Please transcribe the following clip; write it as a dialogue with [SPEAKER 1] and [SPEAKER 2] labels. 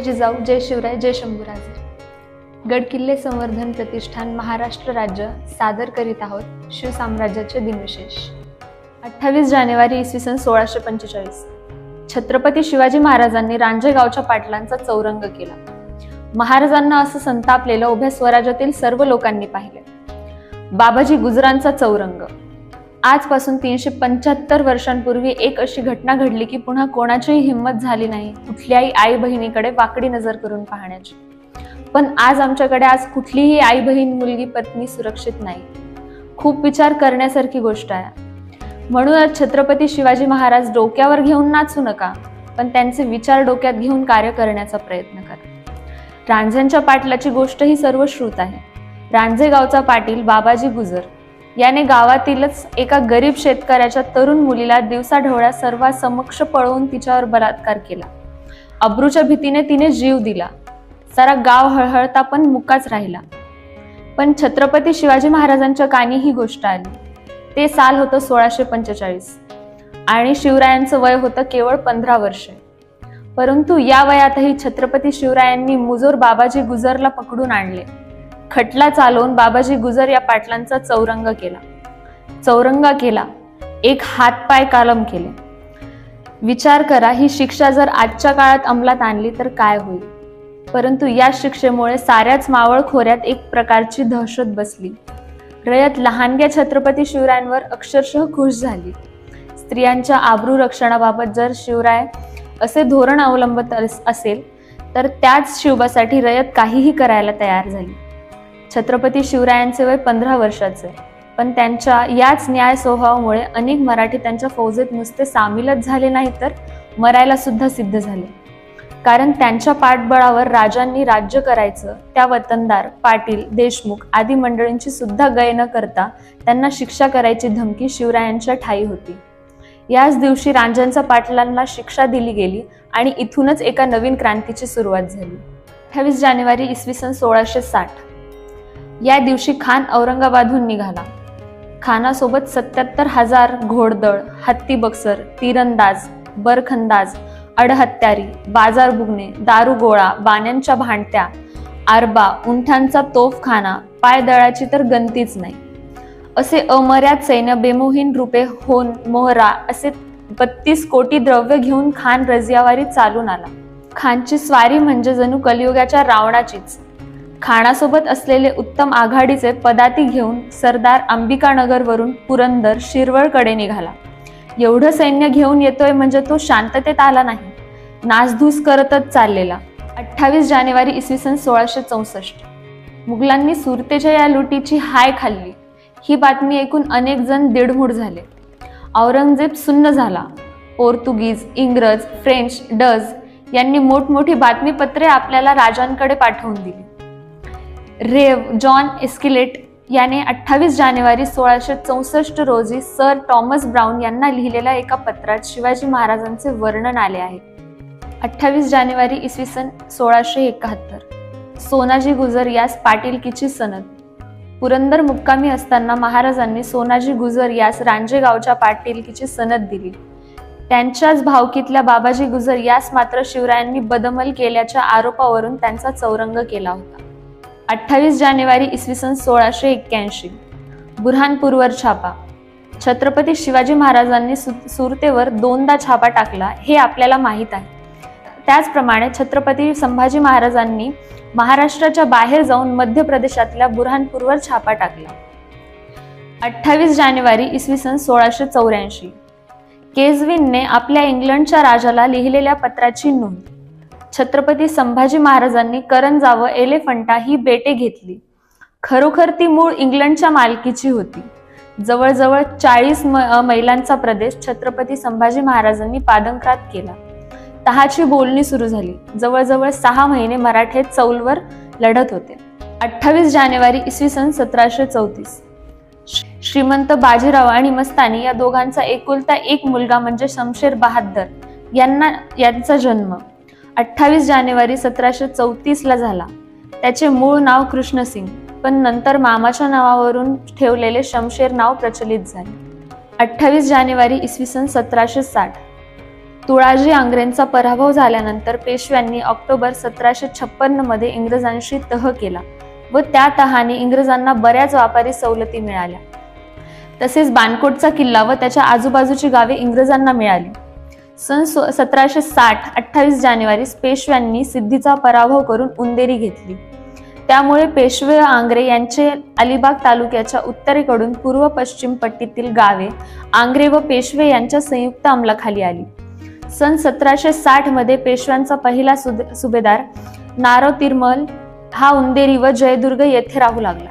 [SPEAKER 1] जय जिजाऊ जय शिवराय जय शंभूराजे. गड किल्ले संवर्धन प्रतिष्ठान महाराष्ट्र राज्य सादर करीत आहोत शिवसाम्राज्याचे दिनविशेष. अठ्ठावीस जानेवारी इसवी सन सोळाशे पंचेचाळीस. छत्रपती शिवाजी महाराजांनी रांजेगावच्या पाटलांचा चौरंग केला. महाराजांना असं संतापलेलं उभ्या स्वराज्यातील सर्व लोकांनी पाहिले. बाबाजी गुजरांचा चौरंग. आजपासून तीनशे पंच्याहत्तर वर्षांपूर्वी एक अशी घटना घडली की पुन्हा कोणाचीही हिंमत झाली नाही कुठल्याही आई बहिणीकडे वाकडी नजर करून पाहण्याची. पण आज आमच्याकडे आज कुठलीही आई बहीण मुलगी पत्नी सुरक्षित नाही. खूप विचार करण्यासारखी गोष्ट आहे. म्हणूनच छत्रपती शिवाजी महाराज डोक्यावर घेऊन नाचू नका पण त्यांचे विचार डोक्यात घेऊन कार्य करण्याचा प्रयत्न करा. रांझ्यांच्या पाटलाची गोष्ट ही सर्व श्रुत आहे. रांझे गावचा पाटील बाबाजी गुजर याने गावातीलच एका गरीब शेतकऱ्याच्या तरुण मुलीला दिवसाढवळ्या सर्वांसमक्ष पळवून तिच्यावर बलात्कार केला. अब्रूच्या भीतीने तिने जीव दिला. सारा गाव हळहळता पण मुकाच राहिला. पण छत्रपती शिवाजी महाराजांच्या कानी ही गोष्ट आली. ते साल होतं सोळाशे पंचेचाळीस. आणि शिवरायांचं वय होतं केवळ पंधरा वर्षे. परंतु या वयातही छत्रपती शिवरायांनी मुजोर बाबाजी गुजरला पकडून आणले. खटला चालवून बाबाजी गुजर या पाटलांचा चौरंग केला. चौरंगा केला. एक हातपाय कालम केले. विचार करा ही शिक्षा जर आजच्या काळात अंमलात आणली तर काय होईल? परंतु या शिक्षेमुळे साऱ्याच मावळ खोऱ्यात एक प्रकारची दहशत बसली. रयत लहानग्या छत्रपती शिवरायांवर अक्षरशः खुश झाली. स्त्रियांच्या आबरू रक्षणाबाबत जर शिवराय असे धोरण अवलंबत अस- असेल तर त्याच शिवबासाठी रयत काहीही करायला तयार झाली. छत्रपती शिवरायांचे वय पंधरा वर्षाचे. पण त्यांच्या याच न्याय स्वभावामुळे अनेक मराठी त्यांच्या फौजेत नुसते सामीलच झाले नाही तर मरायला सुद्धा सिद्ध झाले. कारण त्यांच्या पाठबळावर राजांनी राज्य करायचं त्या वतनदार पाटील देशमुख आदी मंडळींची सुद्धा गय न करता त्यांना शिक्षा करायची धमकी शिवरायांच्या ठाई होती. याच दिवशी रांजांचा पाटलांना शिक्षा दिली गेली आणि इथूनच एका नवीन क्रांतीची सुरुवात झाली. अठ्ठावीस जानेवारी इसवी सन सोळाशे साठ. या दिवशी खान औरंगाबादहून निघाला. खानासोबत सत्याहत्तर हजार घोडदळ हत्ती बक्सर तीरंदाज बरखंदाज अडहत्यारी बाजार बुगणे दारुगोळा बाण्यांच्या भांडत्या आरबा उंठांचा तोफखाना पायदळाची तर गंतीच नाही. असे अमर्याद सैन्य बेमोहीन रूपे होन मोहरा असे बत्तीस कोटी द्रव्य घेऊन खान रजियावारी चालून आला. खानची स्वारी म्हणजे जणू कलियुगाच्या रावणाचीच. खानासोबत असलेले उत्तम आघाडीचे पदाती घेऊन सरदार अंबिकानगरवरून पुरंदर शिरवळकडे निघाला. एवढं सैन्य घेऊन येतोय म्हणजे तो शांततेत आला नाही. नासधूस करतच चाललेला. अठ्ठावीस जानेवारी इसवी सन सोळाशे चौसष्ट. मुघलांनी सुरतेच्या या लुटीची हाय खाल्ली. ही बातमी ऐकून अनेक जण दीडमूड झाले. औरंगजेब सुन्न झाला. पोर्तुगीज इंग्रज फ्रेंच डज यांनी मोठमोठी बातमीपत्रे आपल्याला राजांकडे पाठवून दिली. रेव जॉन एस्किलेट याने अठ्ठावीस जानेवारी सोळाशे चौसष्ट रोजी सर टॉमस ब्राऊन यांना लिहिलेल्या एका पत्रात शिवाजी महाराजांचे वर्णन आले आहे. अठ्ठावीस जानेवारी इसवी सन सोळाशे एकाहत्तर. सोनाजी गुजर यास पाटीलकीची सनद. पुरंदर मुक्कामी असताना महाराजांनी सोनाजी गुजर यास रांजेगावच्या पाटीलकीची सनद दिली. त्यांच्याच भावकीतल्या बाबाजी गुजर यास मात्र शिवरायांनी बदमल केल्याच्या आरोपावरून त्यांचा चौरंग केला होता. अठ्ठावीस जानेवारी इसवी सन सोळाशे एक्क्याऐंशी. बुरहानपूरवर छापा. छत्रपती शिवाजी महाराजांनी सु- सुरतेवर दोनदा छापा टाकला हे आपल्याला माहीत आहे. त्याचप्रमाणे छत्रपती संभाजी महाराजांनी महाराष्ट्राच्या बाहेर जाऊन मध्य प्रदेशातल्या बुरहानपूरवर छापा टाकला. अठ्ठावीस जानेवारी इसवी सन सोळाशे चौऱ्याऐंशी. केजविनने आपल्या इंग्लंडच्या राजाला लिहिलेल्या पत्राची नोंद. छत्रपती संभाजी महाराजांनी करंजावं एलेफंटा ही बेटे घेतली. खरोखर ती मूळ इंग्लंडच्या मालकीची होती. जवळजवळ चाळीस मैलांचा प्रदेश छत्रपती संभाजी महाराजांनी पादंक्रात केला. तहाची बोलणी सुरू झाली. जवळजवळ सहा महिने मराठे चौलवर लढत होते. अठ्ठावीस जानेवारी इसवी सन सतराशे चौतीस. श्रीमंत बाजीराव आणि मस्तानी या दोघांचा एकुलता एक मुलगा म्हणजे शमशेर बहादर यांना यांचा जन्म. अठ्ठावीस जानेवारी सतराशे चौतीसला झाला. त्याचे मूळ नाव कृष्णसिंग पण नंतर मामाच्या नावावरून ठेवलेले शमशेर नाव प्रचलित झाले. अठ्ठावीस जानेवारी इसवी सन सतराशे साठ. तुळाजी आंग्रेंचा पराभव झाल्यानंतर पेशव्यांनी ऑक्टोबर सतराशे छप्पन्नमध्ये इंग्रजांशी तह केला व त्या तहाने इंग्रजांना बऱ्याच व्यापारी सवलती मिळाल्या. तसेच बानकोटचा किल्ला व त्याच्या आजूबाजूची गावे इंग्रजांना मिळाली. सन सतराशे साठ अठ्ठावीस जानेवारी पेशव्यांनी सिद्धीचा पराभव करून उंदेरी घेतली. त्यामुळे पेशवे आंग्रे यांचे अलिबाग तालुक्याच्या उत्तरेकडून पूर्व पश्चिम पट्टीतील गावे आंग्रे व पेशवे यांच्या संयुक्त अंमलाखाली आली. सन सतराशे साठमध्ये पेशव्यांचा पहिला सुबेदार सुभेदार नारो तिरमल हा उंदेरी व जयदुर्ग येथे राहू लागला.